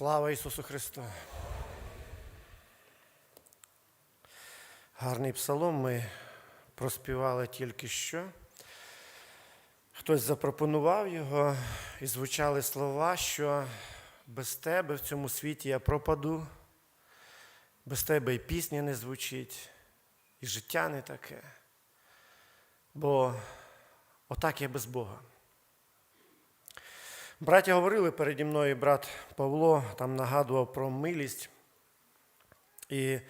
Слава Ісусу Христу! Гарний псалом ми проспівали тільки що. Хтось запропонував його і звучали слова, що без тебе в цьому світі я пропаду, без тебе і пісня не звучить, і життя не таке. Бо отак я без Бога. Браття говорили переді мною, брат Павло там нагадував про милість. І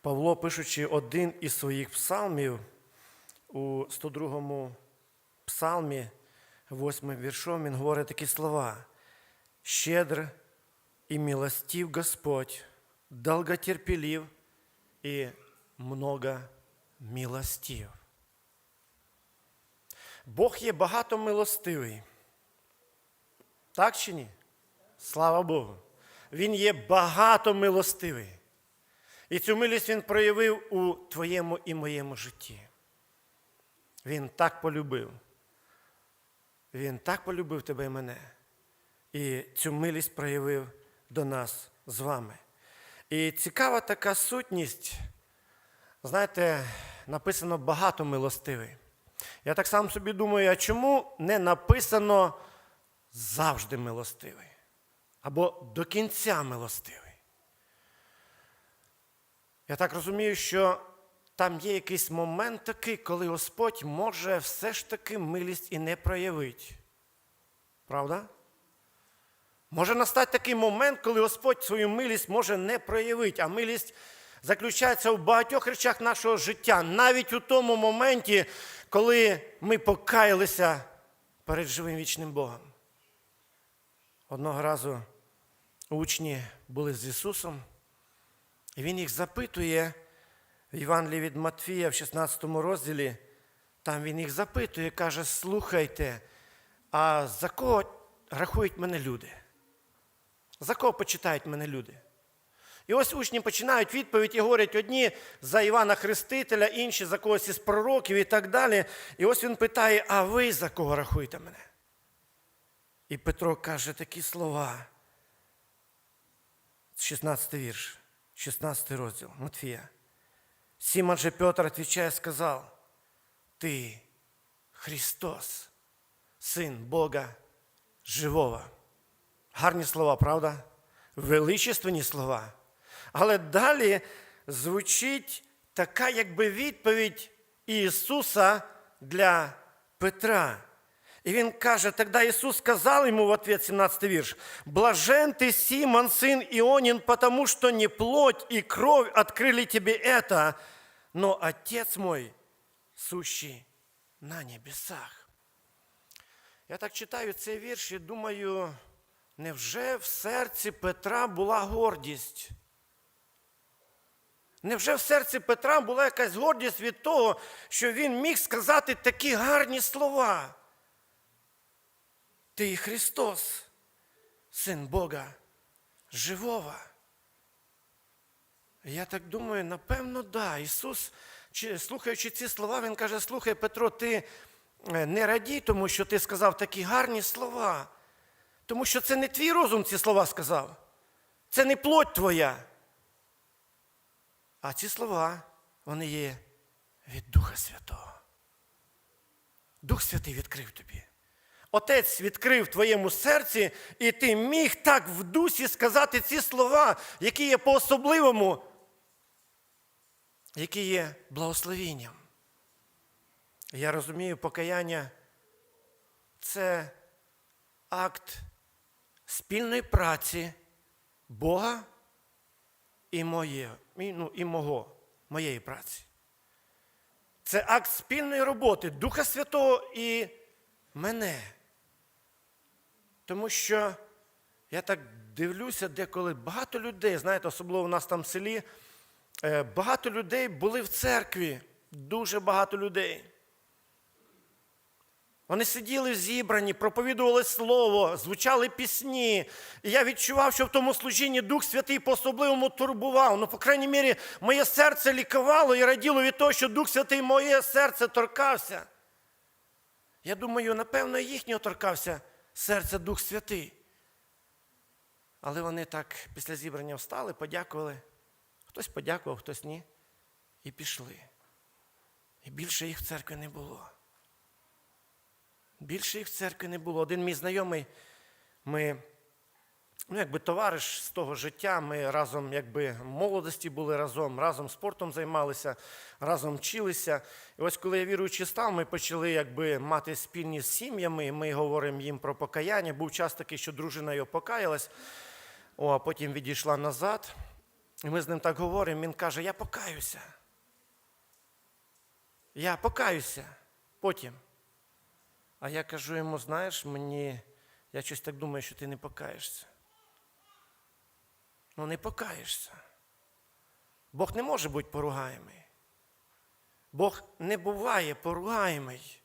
Павло, пишучи один із своїх псалмів у 102 псалмі, 8 віршом, він говорить такі слова: щедр і милостив Господь, долготерпелив і много милостив. Бог є багато милостивий. Так чи ні? Слава Богу. Він є багато милостивий. І цю милість він проявив у твоєму і моєму житті. Він так полюбив. Він так полюбив тебе і мене. І цю милість проявив до нас з вами. І цікава така сутність, знаєте, написано багато милостивий. Я так сам собі думаю, а чому не написано завжди милостивий? Або до кінця милостивий? Я так розумію, що там є якийсь момент такий, коли Господь може все ж таки милість і не проявити. Правда? Може настати такий момент, коли Господь свою милість може не проявити, а милість заключається в багатьох речах нашого життя, навіть у тому моменті, коли ми покаялися перед живим вічним Богом. Одного разу учні були з Ісусом, і Він їх запитує в Євангелії від Матфія в 16 розділі. Там він їх запитує, каже: слухайте, а за кого рахують мене люди? За кого почитають мене люди? І ось учні починають відповідь і говорять одні за Івана Хрестителя, інші за когось із пророків і так далі. І ось він питає: а ви за кого рахуєте мене? І Петро каже такі слова. 16 вірш, 16 розділ Матфія. Симон же Петр, отвечая, сказал, ты Христос, Син Бога живого. Гарні слова, правда? Величественні слова. Але далі звучить така, якби відповідь Ісуса для Петра. И він каже, тогда Иисус сказал ему в ответ, 17 вірш, «Блажен ты, Симон, сын Ионин, потому что не плоть и кровь открыли тебе это, но Отец мой, сущий на небесах». Я так читаю цей вірш і думаю, невже в серці Петра була гордість? Невже в серці Петра була якась гордість від того, що він міг сказати такі гарні слова? Ти Христос, Син Бога живого. Я так думаю, напевно, да. Ісус, слухаючи ці слова, Він каже: слухай, Петро, ти е, не радій, тому що ти сказав такі гарні слова. Тому що це не твій розум ці слова сказав. Це не плоть твоя. А ці слова, вони є від Духа Святого. Дух Святий відкрив тобі. Отець відкрив твоєму серці, і ти міг так в дусі сказати ці слова, які є по-особливому, які є благословінням. Я розумію, покаяння це акт спільної праці Бога і, моє, і, ну, і мого, моєї праці. Це акт спільної роботи Духа Святого і мене. Тому що я так дивлюся, деколи багато людей, знаєте, особливо в нас там в селі, е, багато людей були в церкві, дуже багато людей. Вони сиділи зібрані, проповідували слово, звучали пісні. І я відчував, що в тому служінні Дух Святий по-особливому турбував. Ну, по крайній мірі, моє серце лікувало і раділо від того, що Дух Святий моє серце торкався. Я думаю, напевно, їхнього торкався серце Дух Святий. Але вони так після зібрання встали, подякували. Хтось подякував, хтось ні. І пішли. І більше їх в церкві не було. Більше їх в церкві не було. Один мій знайомий, ми, ну, якби товариш з того життя, ми разом, якби молодості були разом, разом спортом займалися, разом вчилися. І ось коли я віруючий став, ми почали якби мати спільні з сім'ями, ми говоримо їм про покаяння. Був час такий, що дружина його покаялась, о, а потім відійшла назад. І ми з ним так говоримо, він каже, я покаюся. Я покаюся потім. А я кажу йому, знаєш, мені, я щось так думаю, що ти не покаєшся. Ну, не покаєшся. Бог не може бути поругаємий. Бог не буває поругаємий.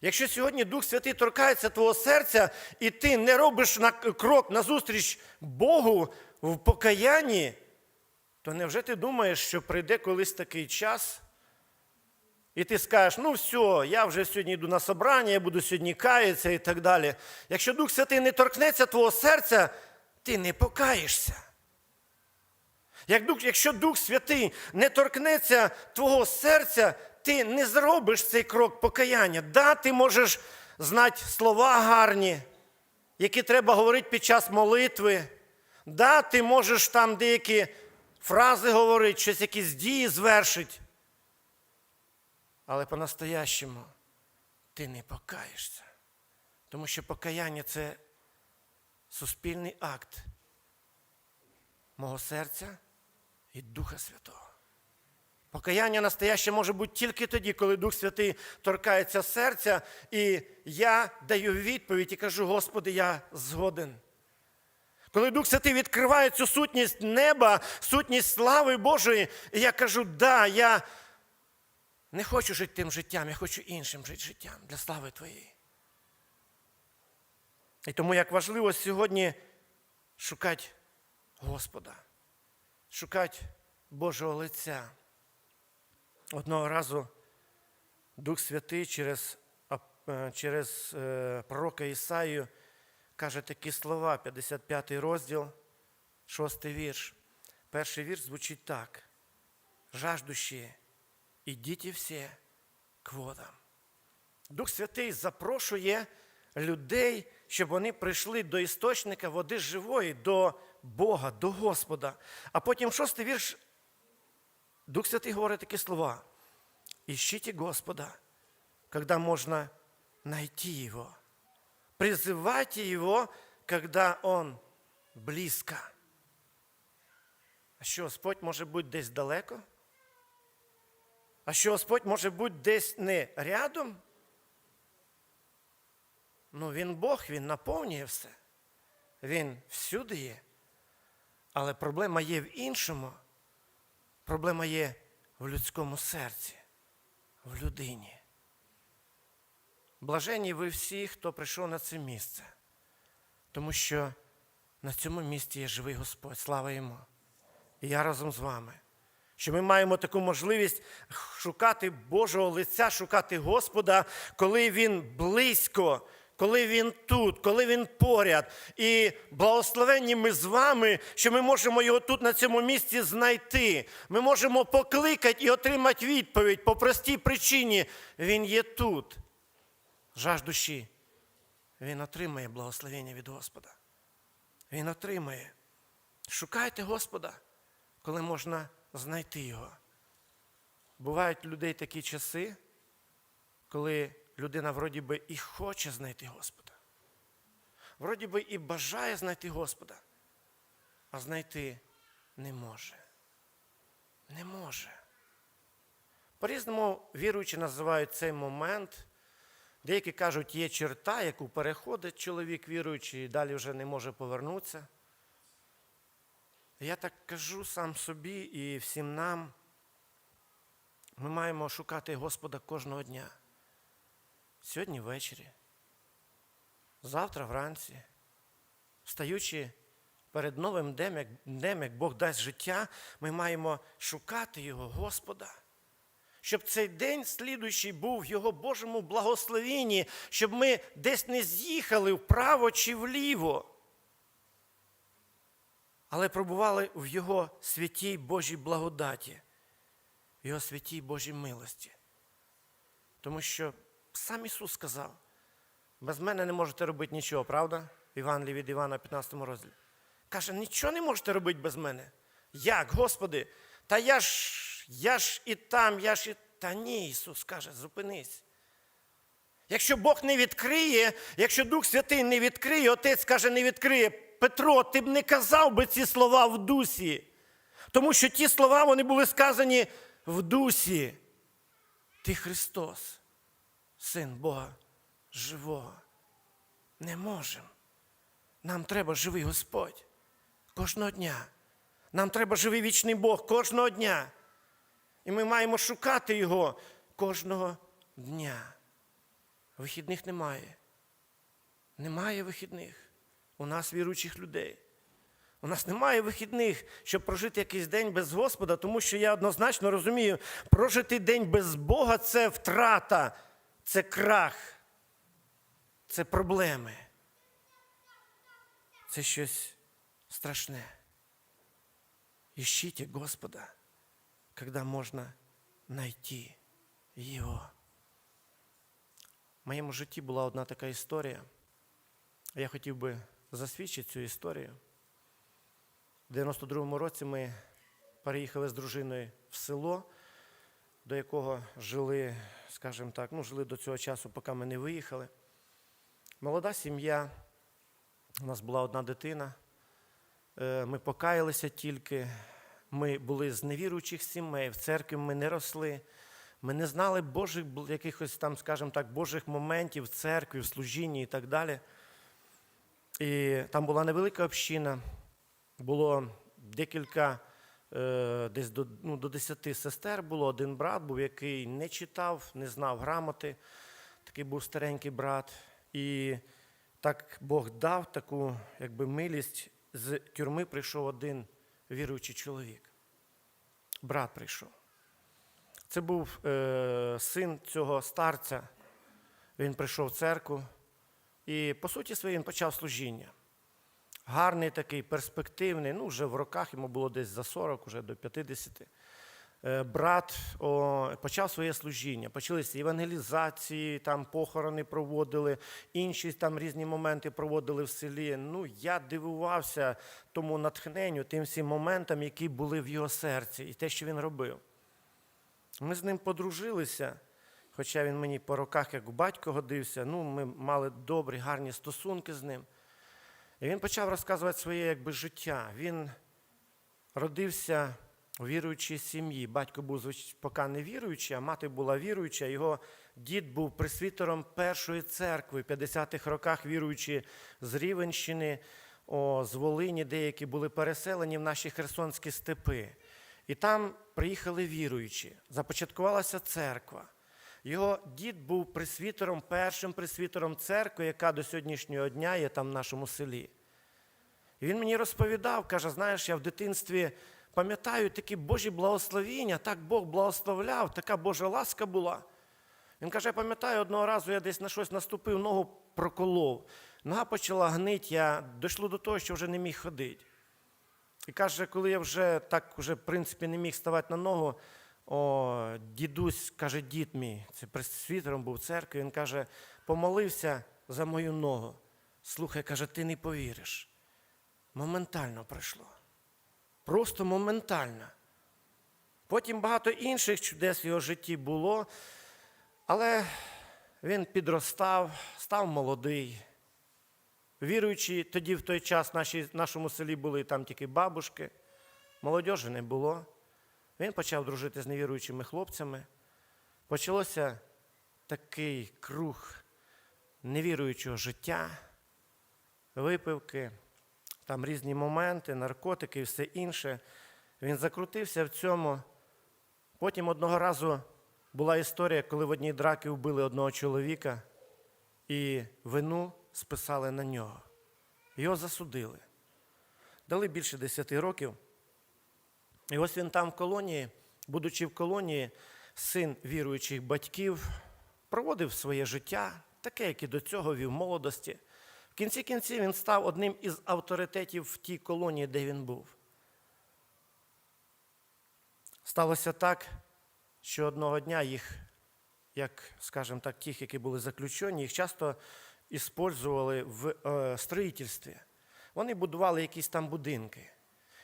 Якщо сьогодні Дух Святий торкається твого серця, і ти не робиш на крок назустріч Богу в покаянні, то невже ти думаєш, що прийде колись такий час, і ти скажеш, ну все, я вже сьогодні йду на собрання, я буду сьогодні каятися і так далі. Якщо Дух Святий не торкнеться твого серця, ти не покаєшся. Якщо Дух Святий не торкнеться твого серця, ти не зробиш цей крок покаяння. Да, ти можеш знати слова гарні, які треба говорити під час молитви. Да, ти можеш там деякі фрази говорити, щось якісь дії звершити. Але по-настоящему ти не покаєшся. Тому що покаяння це суспільний акт мого серця і Духа Святого. Покаяння настояще може бути тільки тоді, коли Дух Святий торкається серця, і я даю відповідь і кажу, Господи, я згоден. Коли Дух Святий відкриває цю сутність неба, сутність слави Божої, і я кажу, да, я не хочу жити тим життям, я хочу іншим жити життям для слави Твоєї. І тому як важливо сьогодні шукати Господа, шукати Божого лиця. Одного разу Дух Святий через, е, через е, пророка Ісаю каже такі слова, 55 розділ, 6 вірш. Перший вірш звучить так. Жаждущі, ідіть всі к водам. Дух Святий запрошує людей, щоб вони прийшли до істочника води живої, до Бога, до Господа. А потім шостий вірш Дух Святий говорить такі слова. Ищите Господа, когда можно найти Его. Призывайте Его, когда Он близко. А що Господь може бути десь далеко? А що Господь може бути десь не рядом? Ну, Він Бог, Він наповнює все. Він всюди є. Але проблема є в іншому. Проблема є в людському серці, в людині. Блаженні ви всі, хто прийшов на це місце, тому що на цьому місці є живий Господь, слава йому. І я разом з вами. Що ми маємо таку можливість шукати Божого лиця, шукати Господа, коли Він близько, коли Він тут, коли Він поряд. І благословенні ми з вами, що ми можемо його тут на цьому місці знайти. Ми можемо покликати і отримати відповідь по простій причині. Він є тут. Жаждущий. Він отримає благословення від Господа. Він отримає. Шукайте Господа, коли можна знайти його. Бувають людей такі часи, коли людина вроді би і хоче знайти Господа. Вроді би і бажає знайти Господа, а знайти не може. Не може. По-різному віруючі називають цей момент. Деякі кажуть, є черта, яку переходить чоловік віруючий і далі вже не може повернутися. Я так кажу сам собі і всім нам. Ми маємо шукати Господа кожного дня. Сьогодні ввечері, завтра вранці, встаючи перед новим днем, як, днем, як Бог дасть життя, ми маємо шукати Його Господа. Щоб цей день слідуючий був в Його Божому благословенні, щоб ми десь не з'їхали вправо чи вліво. але пробували в Його святій Божій благодаті, в Його святій Божій милості. Тому що сам Ісус сказав, без мене не можете робити нічого, правда? Івангелії від Івана, 15 розділі. Каже, нічого не можете робити без мене. Як, Господи? Та я ж, я ж і там, я ж і. Та ні, Ісус каже, зупинись. Якщо Бог не відкриє, якщо Дух Святий не відкриє, Отець каже, не відкриє. Петро, ти б не казав би ці слова в дусі. Тому що ті слова вони були сказані в дусі. Ти Христос, Син Бога живого. Не можемо. Нам треба живий Господь кожного дня. Нам треба живий вічний Бог кожного дня. І ми маємо шукати Його кожного дня. Вихідних немає. Немає вихідних. У нас віруючих людей. У нас немає вихідних, щоб прожити якийсь день без Господа, тому що я однозначно розумію, прожити день без Бога це втрата, це крах, це проблеми. Це щось страшне. Ищите Господа, когда можно найти Його. В моєму житті була одна така історія. Я хотів би засвідчити цю історію. У 92-му році ми переїхали з дружиною в село, до якого жили, скажімо так, ну, жили до цього часу, поки ми не виїхали. Молода сім'я, у нас була одна дитина. Е, Ми покаялися тільки. Ми були з невіруючих сімей, в церкві ми не росли. Ми не знали Божих якихось там, скажімо так, Божих моментів в церкві, в служінні і так далі. І там була невелика община, було декілька, десь до, ну, до 10 сестер було, один брат був, який не читав, не знав грамоти. Такий був старенький брат. І так Бог дав таку якби, милість. З тюрми прийшов один віруючий чоловік. Брат прийшов. Це був е, син цього старця. Він прийшов в церкву і, по суті, своїй він почав служіння. Гарний такий, перспективний, ну, вже в роках йому було десь за 40, вже до 50. Е, Брат о, почав своє служіння. Почалися евангелізації, там похорони проводили, інші там різні моменти проводили в селі. Ну, я дивувався тому натхненню, тим всім моментам, які були в його серці, і те, що він робив. Ми з ним подружилися, хоча він мені по роках як батько годився. Ну, ми мали добрі, гарні стосунки з ним. І він почав розказувати своє якби, життя. Він родився у віруючій сім'ї. Батько був поки не віруючий, а мати була віруюча. Його дід був пресвітером першої церкви в 50-х роках, віруючи з Рівенщини, о, з Волині, деякі були переселені в наші херсонські степи. І там приїхали віруючі, започаткувалася церква. Його дід був пресвітером, першим пресвітером церкви, яка до сьогоднішнього дня є там в нашому селі. І він мені розповідав, каже, знаєш, я в дитинстві пам'ятаю такі Божі благословіння, так Бог благословляв, така Божа ласка була. Він каже, я пам'ятаю, одного разу я десь на щось наступив, ногу проколов. Нога почала гнити, я дійшло до того, що вже не міг ходити. І каже, коли я вже так, вже, в принципі, не міг ставати на ногу, о, дідусь, каже, дід мій, це пресвітером був в церкві, він каже, помолився за мою ногу. Слухай, каже, ти не повіриш. Моментально пройшло. Просто моментально. Потім багато інших чудес в його житті було, але він підростав, став молодий. Віруючі, тоді в той час в нашому селі були там тільки бабушки, молодежі не було. Він почав дружити з невіруючими хлопцями. Почалося такий круг невіруючого життя, випивки, там різні моменти, наркотики і все інше. Він закрутився в цьому. Потім одного разу була історія, коли в одній драці вбили одного чоловіка і вину списали на нього. Його засудили. Дали більше 10 років. І ось він там в колонії, будучи в колонії, син віруючих батьків, проводив своє життя, таке, як і до цього вів молодості. В кінці кінців він став одним із авторитетів в тій колонії, де він був. Сталося так, що одного дня їх, як, скажімо так, тих, які були заключені, їх часто іспользували в е, строїтельстві. Вони будували якісь там будинки.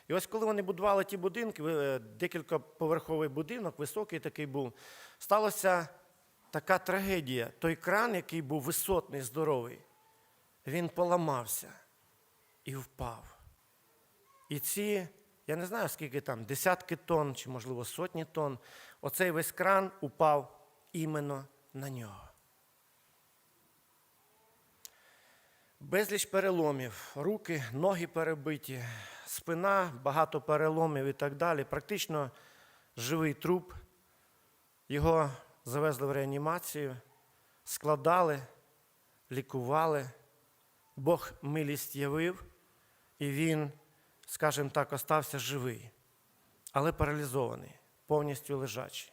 І ось коли вони будували ті будинки, е, декількоповерховий будинок, високий такий був, сталося така трагедія. Той кран, який був висотний, здоровий, він поламався і впав. І ці, я не знаю, скільки там, десятки тонн чи, можливо, сотні тонн, оцей весь кран упав іменно на нього. Безліч переломів, руки, ноги перебиті, спина, багато переломів і так далі. Практично живий труп. Його завезли в реанімацію, складали, лікували. Бог милість явив, і він, скажімо так, остався живий, але паралізований, повністю лежачий.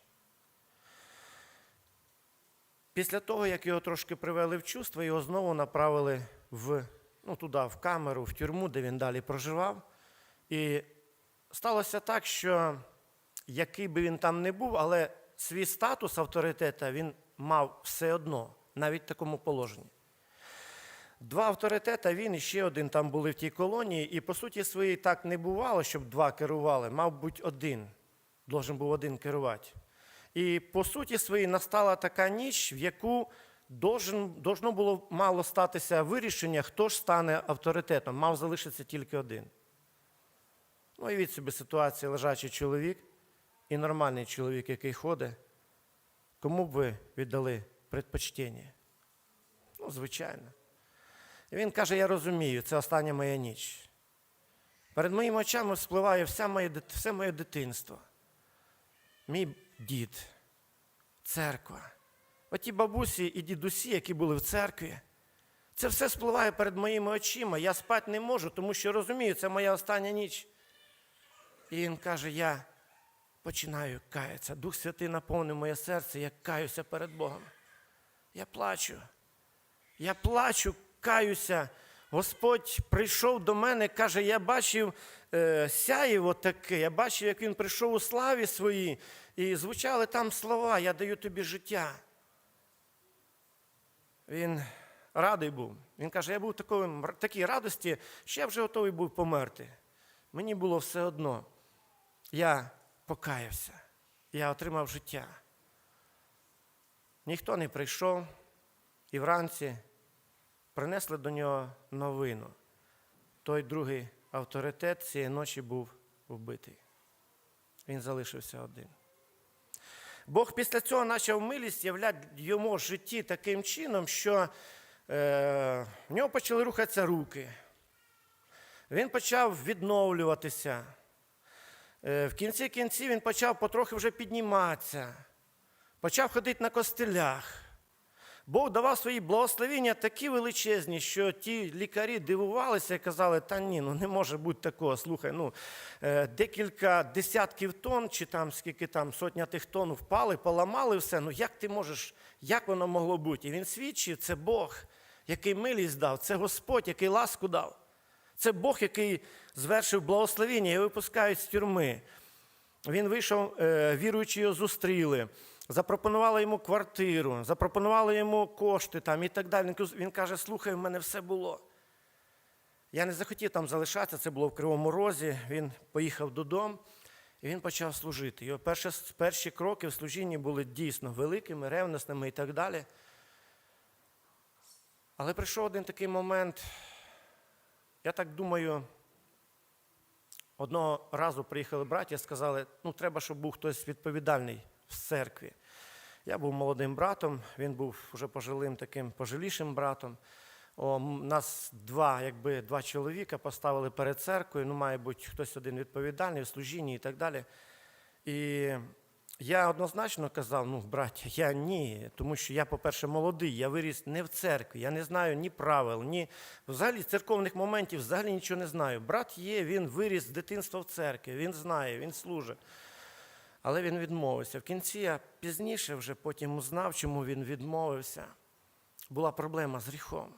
Після того, як його трошки привели в чувство, його знову направили в, ну, туди, в камеру, в тюрму, де він далі проживав. І сталося так, що який би він там не був, але свій статус авторитета він мав все одно, навіть в такому положенні. Два авторитета, він і ще один там були в тій колонії, і по суті своїй так не бувало, щоб два керували, мав бути один, должен був один керувати. І по суті своїй настала така ніч, в яку должно було мало статися вирішення, хто ж стане авторитетом, мав залишитися тільки один. Ну, від собі ситуація лежачий чоловік і нормальний чоловік, який ходить, кому б ви віддали предпочтення? Ну, звичайно. І він каже: Я розумію, це остання моя ніч. Перед моїми очами спливає вся моє, все моє дитинство. Мій дід, церква. Оті бабусі і дідусі, які були в церкві, це все спливає перед моїми очима. Я спати не можу, тому що розумію, це моя остання ніч. І він каже: я починаю каятися. Дух Святий наповнив моє серце, я каюся перед Богом. Я плачу. Я плачу, каюся. Господь прийшов до мене, каже, я бачив е, сяєво таке, я бачив, як він прийшов у славі своїй, і звучали там слова, я даю тобі життя. Він радий був. Він каже, я був в такій радості, що я вже готовий був померти. Мені було все одно. Я покаявся, я отримав життя. Ніхто не прийшов, і вранці принесли до нього новину. Той другий авторитет цієї ночі був вбитий. Він залишився один. Бог після цього почав милість являти в йому житті таким чином, що е, в нього почали рухатися руки. Він почав відновлюватися. Е, в кінці кінці він почав потрохи вже підніматися, почав ходити на костелях. Бог давав свої благословення такі величезні, що ті лікарі дивувалися і казали, та ні, ну не може бути такого. Слухай, ну е, декілька десятків тонн, чи там скільки там сотня тих тонн впали, поламали все. Ну як ти можеш, як воно могло бути? І він свідчив, це Бог, який милість дав, це Господь, який ласку дав. Це Бог, який звершив благословення і випускають з тюрми. Він вийшов, е, віруючи його зустріли, запропонували йому квартиру, запропонували йому кошти там і так далі. Він каже: слухай, в мене все було. Я не захотів там залишатися, це було в Кривому Розі. Він поїхав додому і він почав служити. Його перші, перші кроки в служінні були дійсно великими, ревностними і так далі. Але прийшов один такий момент, я так думаю, одного разу приїхали браття, сказали, ну треба, щоб був хтось відповідальний в церкві. Я був молодим братом, він був вже пожилим таким пожилішим братом. О, нас два, якби два чоловіка поставили перед церквою, ну, має бути хтось один відповідальний в служінні і так далі. І я однозначно казав, ну, браття, я ні, тому що я, по-перше, молодий, я виріс не в церкві, я не знаю ні правил, ні взагалі церковних моментів взагалі нічого не знаю. Брат є, він виріс з дитинства в церкві, він знає, він служить. Але він відмовився. В кінці я пізніше вже потім узнав, чому він відмовився. Була проблема з гріхом.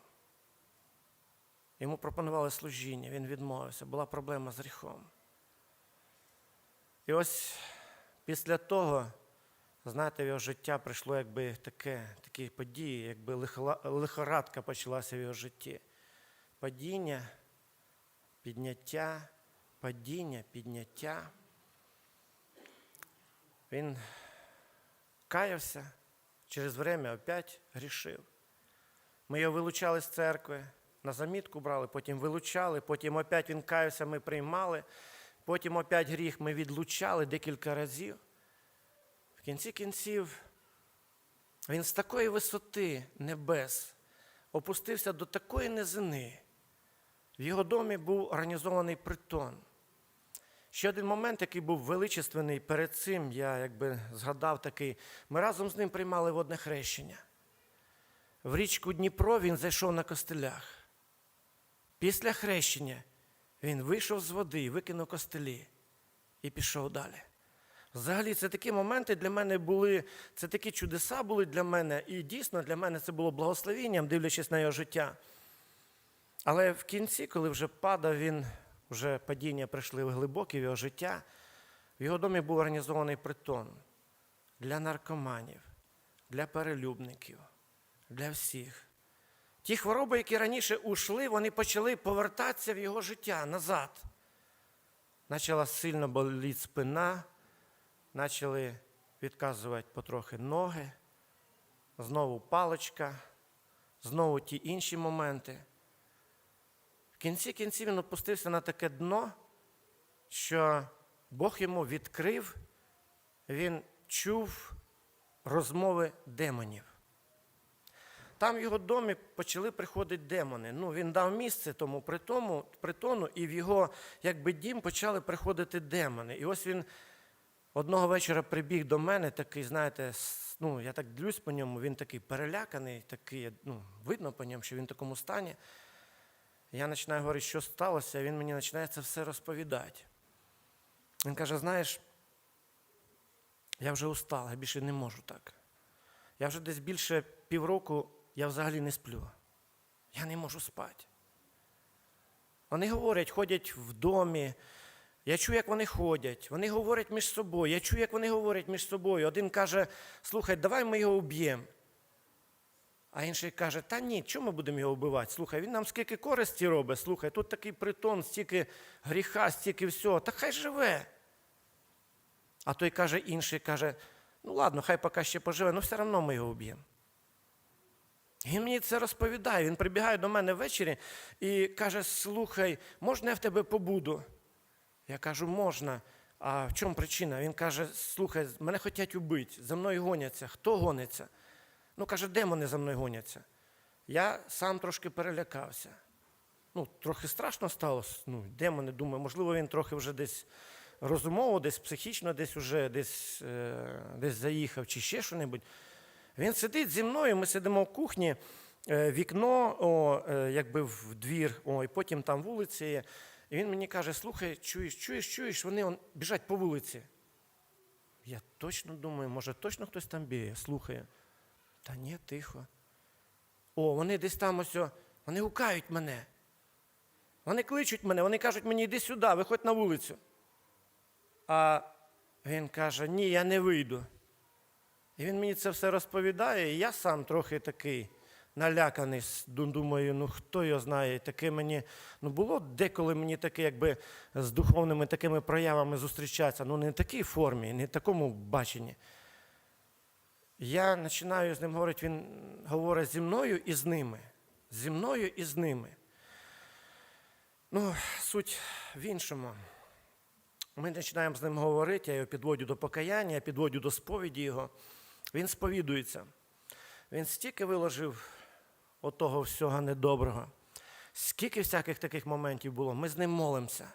Йому пропонували служіння, він відмовився, була проблема з гріхом. І ось після того, знаєте, в його життя прийшло якби таке, такі події, якби лихорадка почалася в його житті. Падіння, підняття, падіння, підняття. Він каявся, через время опять грішив. Ми його вилучали з церкви, на замітку брали, потім вилучали, потім опять він каявся, ми приймали, потім опять гріх ми відлучали декілька разів. В кінці кінців він з такої висоти небес опустився до такої низини. В його домі був організований притон. Ще один момент, який був величественний перед цим, я якби згадав такий, ми разом з ним приймали водне хрещення. В річку Дніпро він зайшов на костелях. Після хрещення він вийшов з води, викинув костелі і пішов далі. Взагалі, це такі моменти для мене були, це такі чудеса були для мене, і дійсно для мене це було благословенням, дивлячись на його життя. Але в кінці, коли вже падав він, вже падіння прийшли в глибоке в його життя, в його домі був організований притон для наркоманів, для перелюбників, для всіх. Ті хвороби, які раніше ушли, вони почали повертатися в його життя назад. Почала сильно боліти спина, почали відказувати потрохи ноги, знову паличка, знову ті інші моменти. В кінці кінців він опустився на таке дно, що Бог йому відкрив, він чув розмови демонів. Там в його домі почали приходити демони. Ну, він дав місце тому притому, притону, і в його якби, дім почали приходити демони. І ось він одного вечора прибіг до мене, такий, знаєте, ну, я так дивлюсь по ньому, він такий переляканий, такий, ну, видно по ньому, що він в такому стані. Я починаю говорити, що сталося, він мені починає це все розповідати. Він каже: знаєш, я вже устав, я більше не можу так. Я вже десь більше півроку я взагалі не сплю. Я не можу спати. Вони говорять, ходять в домі. Я чую, як вони ходять. Вони говорять між собою. Я чую, як вони говорять між собою. Один каже, слухай, давай ми його вб'ємо. А інший каже, та ні, чому ми будемо його вбивати? Слухай, він нам скільки користі робить, слухай, тут такий притон, стільки гріха, стільки всього, та хай живе. А той каже, інший каже, ну ладно, хай поки ще поживе, але все одно ми його вб'ємо. Він мені це розповідає. Він прибігає до мене ввечері і каже: слухай, можна я в тебе побуду? Я кажу, можна. А в чому причина? Він каже: слухай, мене хочуть убити, за мною гоняться. Хто гониться? Ну, каже, демони за мною гоняться. Я сам трошки перелякався. Ну, трохи страшно стало. Ну, демони, думаю, можливо, він трохи вже десь розумово, десь психічно, десь уже десь, е, десь заїхав чи ще що-небудь. Він сидить зі мною, ми сидимо в кухні, е, вікно, о, е, якби в двір, о, і потім там вулиця є. І він мені каже: слухай, чуєш, чуєш, чуєш, вони он, біжать по вулиці. Я точно думаю, може, точно хтось там бігає, слухає. Та ні, тихо. О, вони десь там ось, вони гукають мене. Вони кличуть мене, вони кажуть мені, йди сюди, виходь на вулицю. А він каже, ні, я не вийду. І він мені це все розповідає, і я сам трохи такий наляканий. Думаю, ну хто його знає. Таке мені, ну було деколи мені таке, якби з духовними такими проявами зустрічатися, ну не в такій формі, не в такому баченні. Я починаю з ним говорити, він говорить зі мною і з ними. Зі мною і з ними. Ну, суть в іншому. Ми починаємо з ним говорити, я його підводю до покаяння, я підводю до сповіді його. Він сповідується. Він стільки виложив отого всього недоброго, скільки всяких таких моментів було. Ми з ним молимося.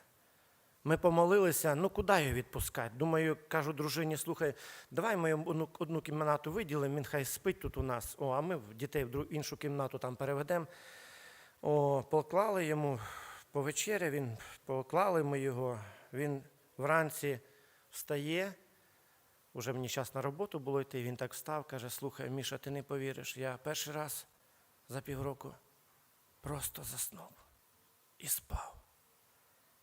Ми помолилися, ну куди його відпускати? Думаю, кажу дружині, слухай, давай ми йому одну, кімнату виділимо, він хай спить тут у нас, О, а ми дітей в іншу кімнату там переведемо. О, поклали йому по вечері, він поклали ми його, він вранці встає, уже мені час на роботу було йти, він так встав, каже, слухай, Міша, ти не повіриш, я перший раз за півроку просто заснув. і спав.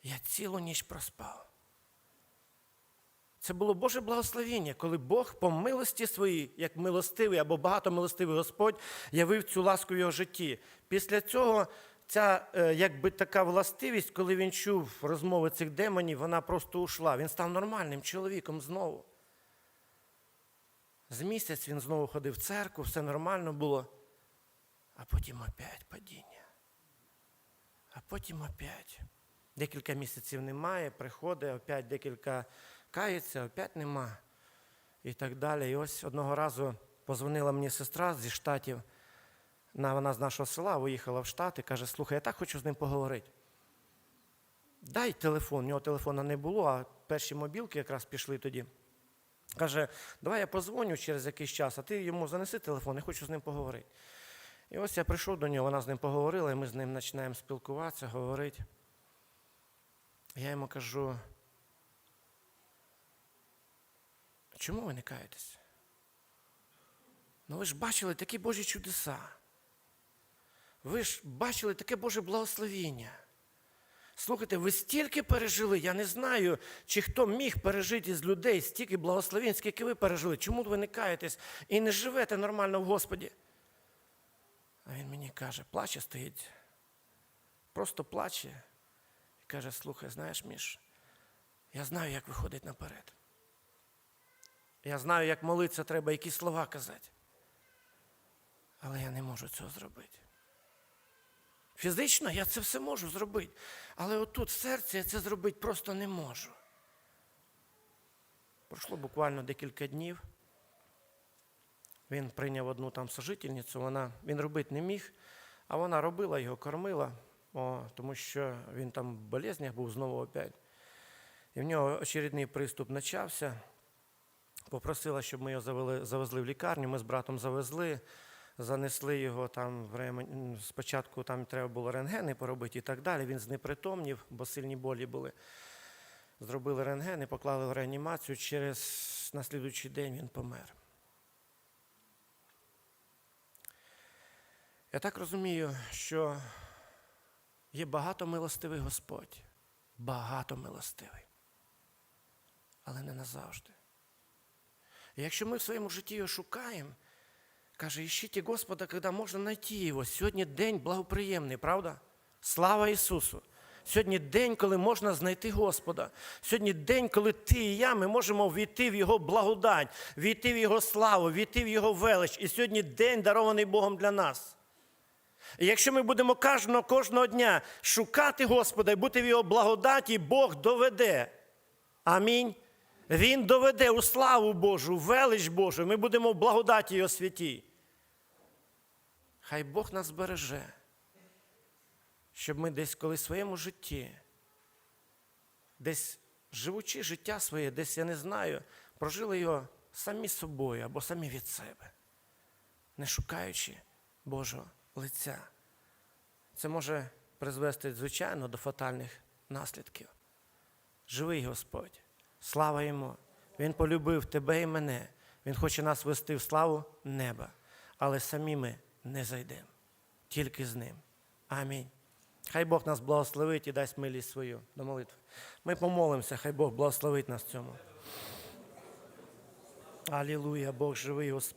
Я цілу ніч проспав. Це було Боже благословіння, коли Бог по милості своїй, як милостивий або багатомилостивий Господь, явив цю ласку в його житті. Після цього ця е, якби така властивість, коли він чув розмови цих демонів, вона просто ушла. Він став нормальним чоловіком знову. З місяць він знову ходив в церкву, все нормально було, а потім опять падіння. А потім опять. Декілька місяців немає, приходить, опять декілька кається, опять нема. І так далі. І ось одного разу позвонила мені сестра зі штатів. На, вона з нашого села виїхала в Штати, каже, слухай, я так хочу з ним поговорити. Дай телефон, у нього телефона не було, а перші мобілки якраз пішли тоді. Каже, давай я позвоню через якийсь час, а ти йому занеси телефон, я хочу з ним поговорити. І ось я прийшов до нього, вона з ним поговорила, і ми з ним починаємо спілкуватися, говорити. Я йому кажу, чому ви не каєтесь? Ну ви ж бачили такі Божі чудеса. Ви ж бачили таке Боже благословіння. Слухайте, ви стільки пережили, я не знаю, чи хто міг пережити з людей стільки благословень, скільки ви пережили. Чому ви не каєтесь і не живете нормально в Господі? А він мені каже, плаче стоїть, просто плаче і каже: слухай, знаєш, Міш, я знаю, як виходить наперед. Я знаю, як молитися треба, які слова казати. Але я не можу цього зробити. Фізично я це все можу зробити. Але отут в серці я це зробити просто не можу. Пройшло буквально декілька днів. Він прийняв одну там сожительницю, вона, він робити не міг, а вона робила його, кормила, о, тому що він там в болезнях був знову опять. І в нього очередний приступ почався. Попросила, щоб ми його завели, завезли в лікарню. Ми з братом завезли, занесли його там в реані- Спочатку там треба було рентгени поробити і так далі. Він знепритомнів, бо сильні болі були. Зробили рентгени, поклали в реанімацію. Через наслідуючий день він помер. Я так розумію, що є багато милостивий Господь, багато милостивий, але не назавжди. І якщо ми в своєму житті його шукаємо, каже, ищите Господа, коли можна знайти його. Сьогодні день благоприємний, правда? Слава Ісусу! Сьогодні день, коли можна знайти Господа. Сьогодні день, коли ти і я ми можемо війти в Його благодать, війти в Його славу, війти в Його велич. І сьогодні день дарований Богом для нас. І якщо ми будемо кожного, кожного дня шукати Господа і бути в Його благодаті, Бог доведе. Амінь. Він доведе у славу Божу, велич Божу. Ми будемо в благодаті Його святі. Хай Бог нас береже, щоб ми десь коли в своєму житті, десь живучи життя своє, десь я не знаю, прожили його самі собою або самі від себе, не шукаючи Божого лиця. Це може призвести, звичайно, до фатальних наслідків. Живий Господь, слава йому! Він полюбив тебе і мене. Він хоче нас вести в славу неба. Але самі ми не зайдемо. Тільки з ним. Амінь. Хай Бог нас благословить і дасть милість свою до молитви. Ми помолимося, хай Бог благословить нас цьому. Алілуя, Бог живий, Господь.